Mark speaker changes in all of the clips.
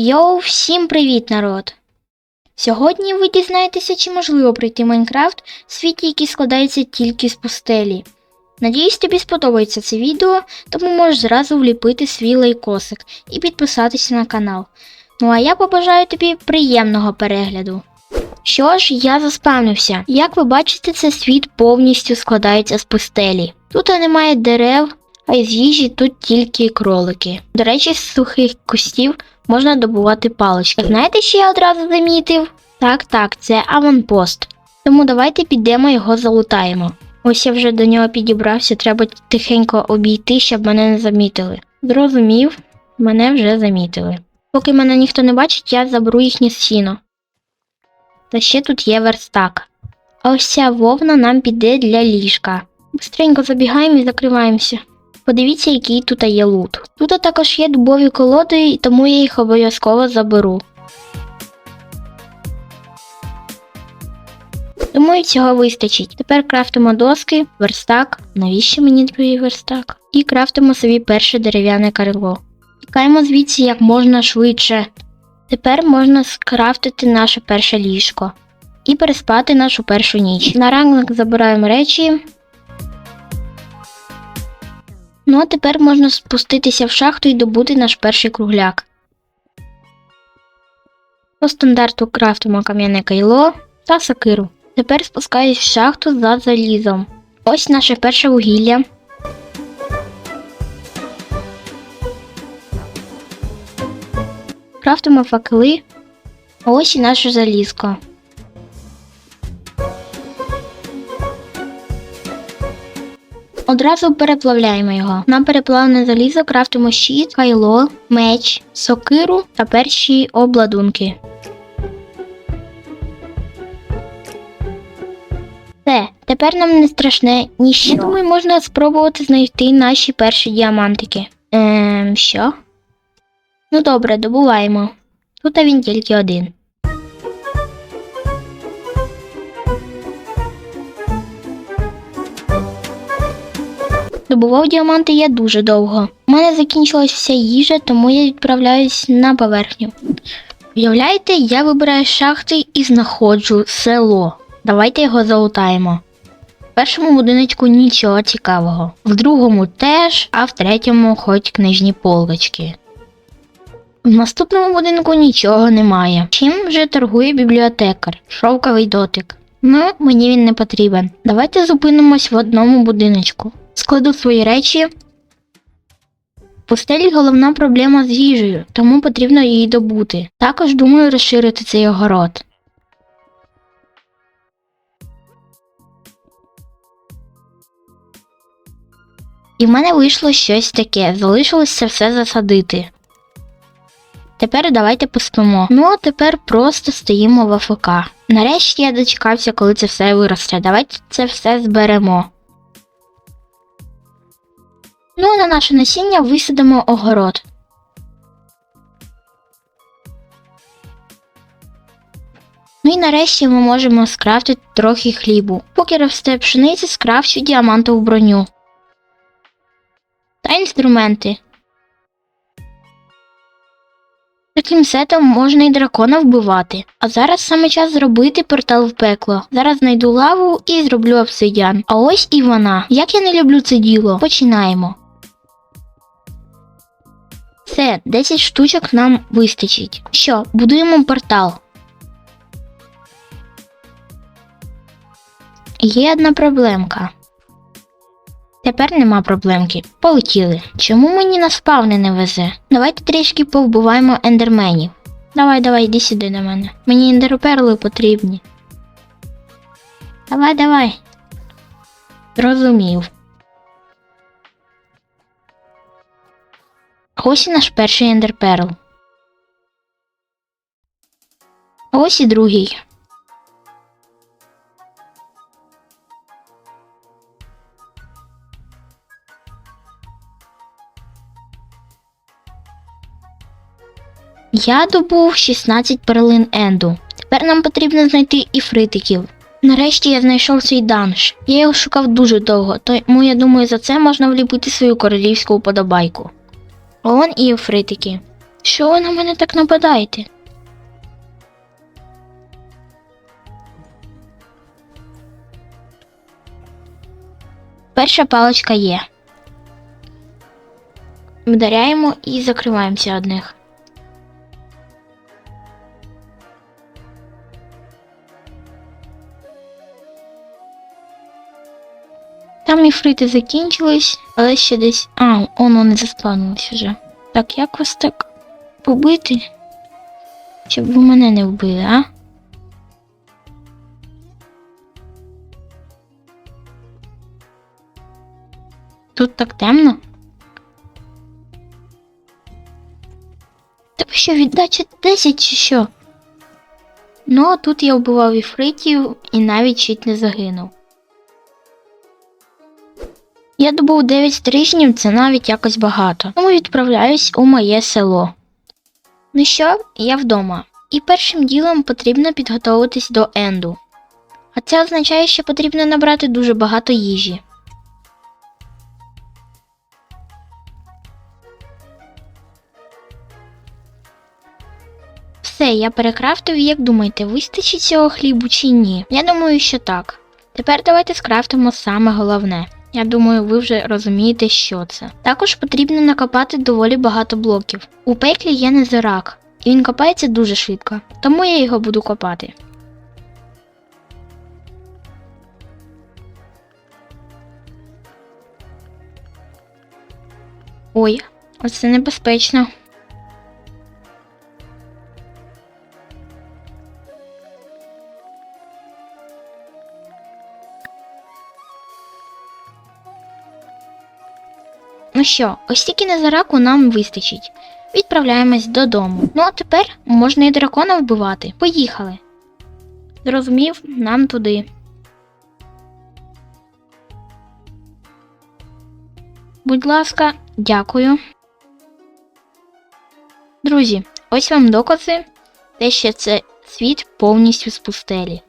Speaker 1: Йоу, всім привіт, народ! Сьогодні ви дізнаєтеся, чи можливо пройти Майнкрафт в світі, який складається тільки з пустелі. Надіюсь, тобі сподобається це відео, тому можеш зразу вліпити свій лайкосик і підписатися на канал. Ну а я побажаю тобі приємного перегляду. Що ж, я заспавнився. Як ви бачите, це світ повністю складається з пустелі. Тут немає дерев, а із їжі тут тільки кролики. До речі, з сухих кустів можна добувати палички. Знаєте, що я одразу замітив? Так, так, це аванпост. Тому давайте підемо його залутаємо. Ось я вже до нього підібрався, треба тихенько обійти, щоб мене не замітили. Зрозумів, мене вже замітили. Поки мене ніхто не бачить, я заберу їхнє сіно. Та ще тут є верстак. А ось ця вовна нам піде для ліжка. Бистренько забігаємо і закриваємося. Подивіться, який тут є лут. Тут також є дубові колоди, тому я їх обов'язково заберу. Думаю, цього вистачить. Тепер крафтимо доски, верстак. Навіщо мені другий верстак? І крафтимо собі перше дерев'яне крило. Тікаємо звідси як можна швидше. Тепер можна скрафтити наше перше ліжко і переспати нашу першу ніч. На ранок забираємо речі. Ну а тепер можна спуститися в шахту і добути наш перший кругляк. По стандарту крафтимо кам'яне кайло та сокиру. Тепер спускаюсь в шахту за залізом. Ось наше перше вугілля. Крафтимо факели. Ось і наше залізко. Одразу переплавляємо його. На переплавлене залізо крафтимо щит, кайло, меч, сокиру та перші обладунки. Все, тепер нам не страшне ніщо. Я думаю, можна спробувати знайти наші перші діамантики. Ем, що? Ну добре, добуваємо. Тут він тільки один. Добував діаманти я дуже довго. У мене закінчилась вся їжа, тому я відправляюсь на поверхню. Уявляєте, я вибираю шахти і знаходжу село. Давайте його залутаємо. В першому будиночку нічого цікавого, в другому теж, а в третьому хоч книжні полочки. В наступному будинку нічого немає. Чим же торгує бібліотекар? Шовковий дотик. Ну, мені він не потрібен. Давайте зупинимось в одному будиночку. Складу свої речі. В пустелі головна проблема з їжею, тому потрібно її добути. Також думаю розширити цей огород. І в мене вийшло щось таке, залишилось це все засадити. Тепер давайте поспимо. Ну а тепер просто стоїмо в АФК. Нарешті я дочекався, коли це все виросте. Давайте це все зберемо. Ну а на наше насіння висадимо огород. Ну і нарешті ми можемо скрафтити трохи хлібу. Поки росте пшениця, скрафчу діамантову броню. Та інструменти. Таким сетом можна і дракона вбивати. А зараз саме час зробити портал в пекло. Зараз знайду лаву і зроблю обсидіан. А ось і вона. Як я не люблю це діло. Починаємо. Все, 10 штучок нам вистачить. Що, будуємо портал. Є одна проблемка. Тепер нема проблемки. Полетіли. Чому мені на спавни не везе? Давайте трішки повбиваємо ендерменів. Давай, давай, йди сюди до мене. Мені ендерперли потрібні. Давай, давай. Ось і наш перший ендерперл. Ось і другий. Я добув 16 перлин Енду. Тепер нам потрібно знайти і фритиків. Нарешті я знайшов свій данж. Я його шукав дуже довго, тому я думаю, за це можна вліпити свою королівську уподобайку. Он і фритики. Що ви на мене так нападаєте? Перша паличка є. Вдаряємо і закриваємося одних. Там іфрити закінчились, але ще десь. А, воно не заспавнилось вже. Так, як вас так побити? Щоб ви мене не вбили, а? Тут так темно. Тебе що, віддача 10 чи що? Ну, а тут я вбивав іфритів і навіть чуть не загинув. Я добув 9 стрижнів, це навіть якось багато. Тому відправляюсь у моє село. Ну що, я вдома. І першим ділом потрібно підготуватись до енду. А це означає, що потрібно набрати дуже багато їжі. Все, я перекрафтив, як думаєте, вистачить цього хлібу чи ні? Я думаю, що так. Тепер давайте скрафтимо саме головне. Я думаю, ви вже розумієте, що це. Також потрібно накопати доволі багато блоків. У пеклі є незирак, і він копається дуже швидко, тому я його буду копати. Ой, оце небезпечно. Ну що, ось тільки незараку нам вистачить. Відправляємось додому. Ну а тепер можна і дракона вбивати. Поїхали. Зрозумів, нам туди. Будь ласка, дякую. Друзі, ось вам докази, те, що це світ повністю з пустелі.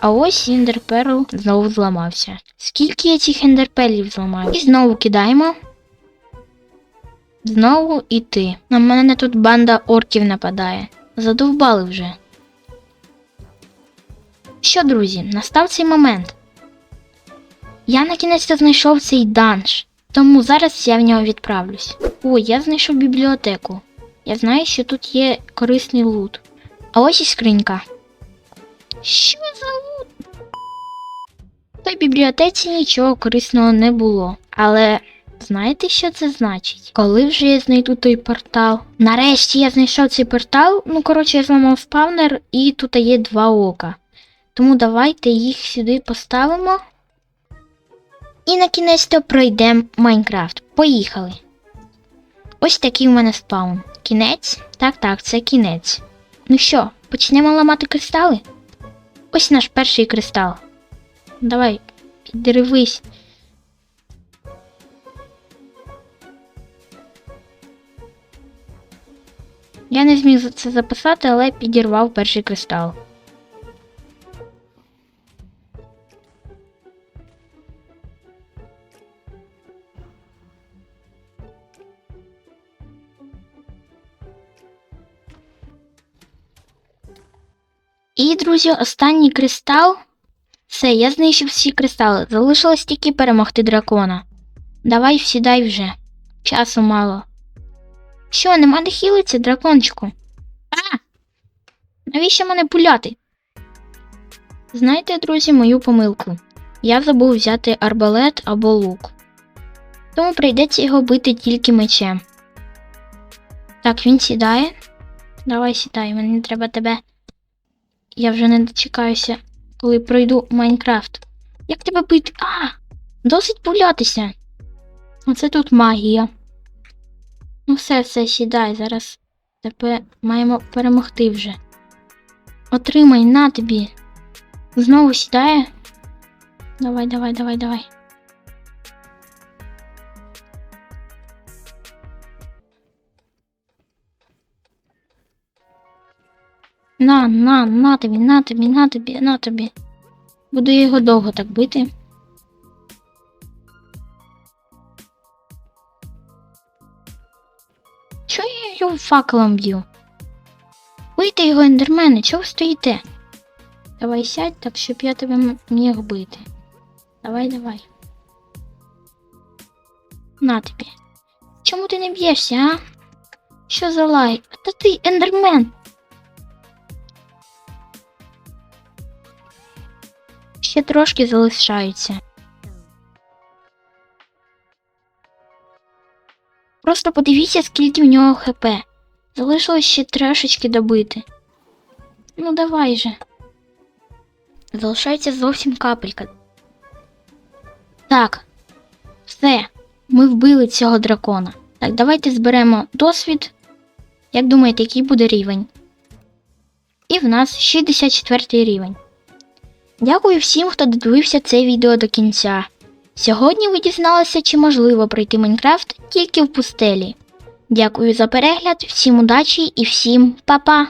Speaker 1: А ось ендерперл знову зламався. Скільки я цих ендерпелів зламаю? І знову кидаємо. Знову іти. На мене тут банда орків нападає. Задовбали вже. Що, друзі, настав цей момент. Я на кінець знайшов цей данж, тому зараз я в нього відправлюсь. О, я знайшов бібліотеку. Я знаю, що тут є корисний лут. А ось і скринька. Що? Той бібліотеці нічого корисного не було. Але знаєте, що це значить? Коли вже я знайду той портал? Нарешті я знайшов цей портал. Ну, коротше, я зламав спавнер, і тут є два ока. Тому давайте їх сюди поставимо. І на кінець то пройдемо Майнкрафт. Поїхали. Ось такий у мене спаун. Кінець? Так, так, це кінець. Ну що, почнемо ламати кристали? Ось наш перший кристал. Давай, піддивись. Я не зміг це записати, але підірвав перший кристал. І, друзі, останній кристал. Все, я знищив всі кристали. Залишилось тільки перемогти дракона. Давай сідай вже. Часу мало. Що, нема де хілиться, дракончику? А! Навіщо мене пуляти? Знаєте, друзі, мою помилку. Я забув взяти арбалет або лук. Тому прийдеться його бити тільки мечем. Так, він сідає. Давай сідай, мені треба тебе. Я вже не дочекаюся, коли пройду Майнкрафт. Як тебе бити? А! Досить пулятися. Оце тут магія. Ну все, все, сідай, зараз тебе маємо перемогти вже. Отримай на тобі. Знову сідає. Давай, давай, давай, давай. На, на, на тобі, на тобі, на тобі, на тобі. Буду я його довго так бити. Чого я його факелом б'ю? Бийте його, ендермени, чого ви стоїте? Давай сядь так, щоб я тебе міг бити. Давай, давай. На тобі. Чому ти не б'єшся, а? Що за лай? Та ти ендермен. Ще трошки залишається. Просто подивіться, скільки в нього хп. Залишилось ще трошечки добити. Ну давай же. Залишається зовсім капелька. Так. Все. Ми вбили цього дракона. Так, давайте зберемо досвід. Як думаєте, який буде рівень? І в нас 64 рівень. Дякую всім, хто додивився це відео до кінця. Сьогодні ви дізналися, чи можливо пройти Майнкрафт тільки в пустелі. Дякую за перегляд, всім удачі і всім па-па!